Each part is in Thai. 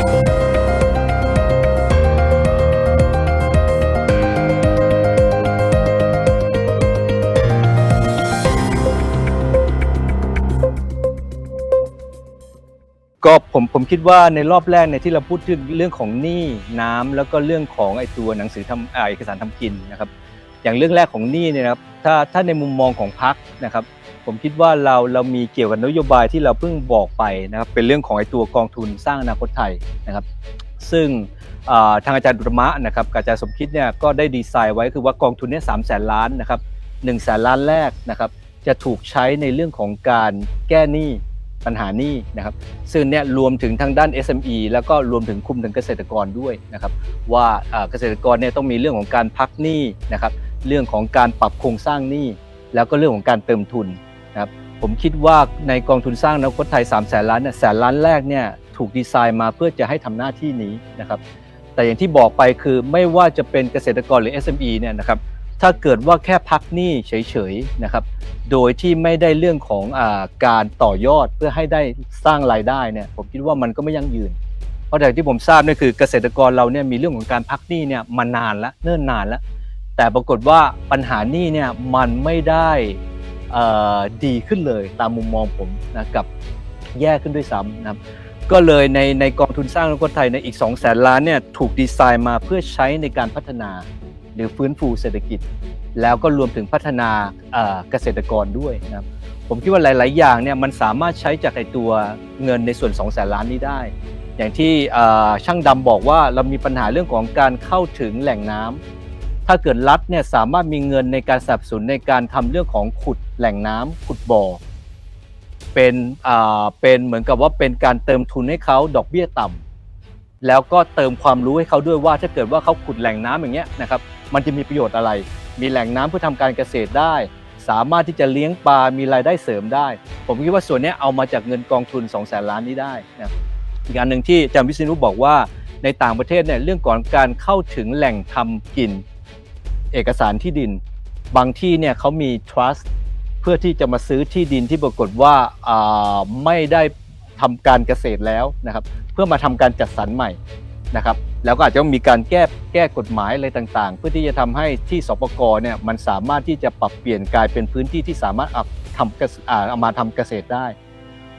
ก็ผมผมคิดว่าในรอบแรกเนี่ยที่เราพูดถึงเรื่องของหนี้น้ำแล้วก็เรื่องของไอตัวหนังสือทำอ่าเอกสารทำกินนะครับ อย่างเรื่องแรกของหนี้เนี่ยนะครับถ้าถ้าในมุมมองของพรรคนะครับ ผมคิดว่าเราเรามีเกี่ยวกับนโยบายที่เราเพิ่งบอกไปนะครับเป็นเรื่องของไอ้ตัวกองทุนสร้างอนาคตไทยนะครับ ซึ่งทางอาจารย์ดุลมะนะครับอาจารย์สมคิดเนี่ยก็ได้ดีไซน์ไว้คือว่ากองทุนเนี่ยสามแสนล้านนะครับหนึ่งแสนล้านแรกนะครับจะถูกใช้ในเรื่องของการแก้หนี้ปัญหาหนี้นะครับซึ่งเนี่ยรวมถึงทางด้าน SME แล้วก็รวมถึงคุมถึงเกษตรกรด้วยนะครับว่าเกษตรกรเนี่ยต้องมีเรื่องของการพักหนี้นะครับเรื่องของการปรับโครงสร้างหนี้แล้วก็เรื่องของการเติมทุน นะครับผมคิดว่าในกองทุนสร้างอนาคตไทย 3 แสนล้านเนี่ยแสนล้านแรกเนี่ยถูกดีไซน์มาเพื่อจะให้ทำหน้าที่นี้นะครับแต่อย่างที่บอกไปคือไม่ว่าจะเป็นเกษตรกรหรือ SME เนี่ยนะครับถ้าเกิดว่าแค่พักหนี้เฉยๆนะครับโดยที่ไม่ได้เรื่องของอาการต่อยอดเพื่อให้ได้สร้างรายได้เนี่ยผมคิดว่ามันก็ไม่ยั่งยืน เพราะแต่ที่ผมทราบนี่คือเกษตรกรเราเนี่ยมีเรื่องของการพักหนี้เนี่ยมานานแล้วเนิ่นนานแล้ว แต่ปรากฏว่าปัญหาหนี้เนี่ยมันไม่ได้ ดีขึ้นเลยตามมุมมองผมนะกับแย่ขึ้นด้วยซ้ำนะครับก็เลยในในกองทุนสร้างอนาคตไทยในอีก 2 0 0แสนล้านเนี่ยถูกดีไซน์มาเพื่อใช้ในการพัฒนาหรือฟื้นฟูเศรษฐกิจ แล้วก็รวมถึงพัฒนาเกษตรกรด้วยนะครับผมคิดว่าหลาย ๆ อย่างเนี่ยมันสามารถใช้จากไอตัวเงินในส่วน 2 0 0แสนล้านนี้ได้ อย่างที่ช่างดำบอกว่าเรามีปัญหาเรื่องของการเข้าถึงแหล่งน้ำถ้าเกิดรัฐเนี่ยสามารถมีเงินในการสนับสนุนในการทำเรื่องของขุด แหล่งน้ำขุดบ่อเป็นอ่าเป็นเหมือนกับว่าเป็นการเติมทุนให้เขาดอกเบี้ยต่ำแล้วก็เติมความรู้ให้เขาด้วยว่าถ้าเกิดว่าเขาขุดแหล่งน้ำอย่างเงี้ยนะครับมันจะมีประโยชน์อะไร มีแหล่งน้ำเพื่อทำการเกษตรได้ สามารถที่จะเลี้ยงปลา มีรายได้เสริมได้ ผมคิดว่าส่วนนี้เอามาจากเงินกองทุน 2 0 0แสนล้านนี้ได้นะครับอีกอันหนึ่งที่อาจารย์วิษณุบอกว่าในต่างประเทศเนี่ยเรื่องของการเข้าถึงแหล่งทำกิน เอกสารที่ดิน บางที่เนี่ยเขามี trust เพื่อที่จะมาซื้อที่ดินที่ปรากฏว่าไม่ได้ทำการเกษตรแล้วนะครับ เพื่อมาทำการจัดสรรใหม่นะครับ แล้วก็อาจจะต้องมีการแก้แก้กฎหมายอะไรต่างๆ เพื่อที่จะทำให้ที่สปกรเนี่ยมันสามารถที่จะปรับเปลี่ยนกลายเป็นพื้นที่ที่สามารถเอาทำเกษอ่ามาทำเกษตรได้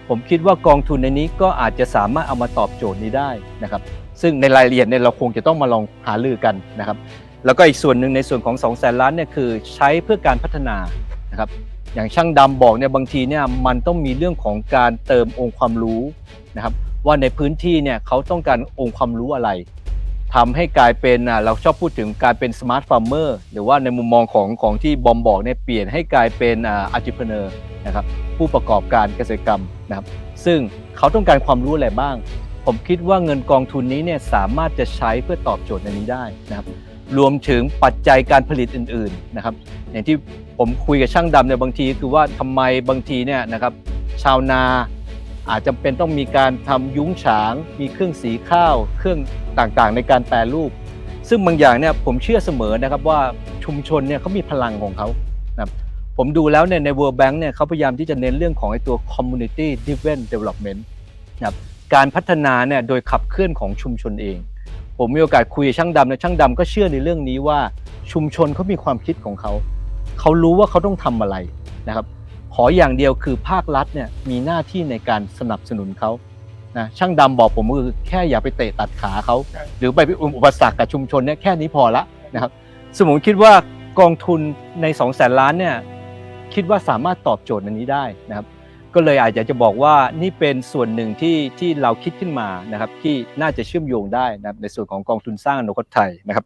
ผมคิดว่ากองทุนในนี้ก็อาจจะสามารถเอามาตอบโจทย์นี้ได้นะครับ ซึ่งในรายละเอียดเนี่ยเราคงจะต้องมาลองหารือกันนะครับ แล้วก็อีกส่วนหนึ่งในส่วนของ2 0 0แสนล้านเนี่ยคือใช้เพื่อการพัฒนานะครับ อย่างช่างดำบอกเนี่ยบางทีเนี่ยมันต้องมีเรื่องของการเติมองค์ความรู้นะครับ ว่าในพื้นที่เนี่ยเขาต้องการองค์ความรู้อะไรทำให้กลายเป็นอะเราชอบพูดถึงการเป็นสมาร์ทฟาร์มเมอร์หรือว่าในมุมมองของของที่บอมบอกเนี่ยเปลี่ยนให้กลายเป็นอ่าอาชีพเนอร์นะครับผู้ประกอบการเกษตรกรรมนะครับ ซึ่งเขาต้องการความรู้อะไรบ้าง ผมคิดว่าเงินกองทุนนี้เนี่ยสามารถจะใช้เพื่อตอบโจทย์ในนี้ได้นะครับ รวมถึงปัจจัยการผลิตอื่นๆนะครับ อย่างที่ผมคุยกับช่างดำเนี่ยบางทีคือว่าทำไมบางทีเนี่ยนะครับชาวนาอาจจะเป็นต้องมีการทำยุ้งฉาง มีเครื่องสีข้าว เครื่องต่างๆ ในการแปรรูป ซึ่งบางอย่างเนี่ยผมเชื่อเสมอนะครับว่าชุมชนเนี่ยเขามีพลังของเขานะครับผมดูแล้วเนี่ยใน World Bank เนี่ยเขาพยายามที่จะเน้นเรื่องของไอ้ตัว community driven development นะครับการพัฒนาเนี่ยโดยขับเคลื่อนของชุมชนเอง ผมมีโอกาสคุยกับช่างดำนะช่างดำก็เชื่อในเรื่องนี้ว่าชุมชนเขามีความคิดของเขา เขารู้ว่าเขาต้องทำอะไรนะครับ ขออย่างเดียวคือภาครัฐเนี่ยมีหน้าที่ในการสนับสนุนเขานะช่างดำบอกผมก็คือแค่อย่าไปเตะตัดขาเขา หรือไปเป็นอุปสรรคกับชุมชนเนี่ยแค่นี้พอละนะครับสมมติคิดว่ากองทุนใน2 0 0แสนล้านเนี่ยคิดว่าสามารถตอบโจทย์อันนี้ได้นะครับ ก็เลยอาจจะจะบอกว่านี่เป็นส่วนหนึ่งที่ที่เราคิดขึ้นมานะครับที่น่าจะเชื่อมโยงได้นะครับในส่วนของกองทุนสร้างอนาคตไทยนะครับ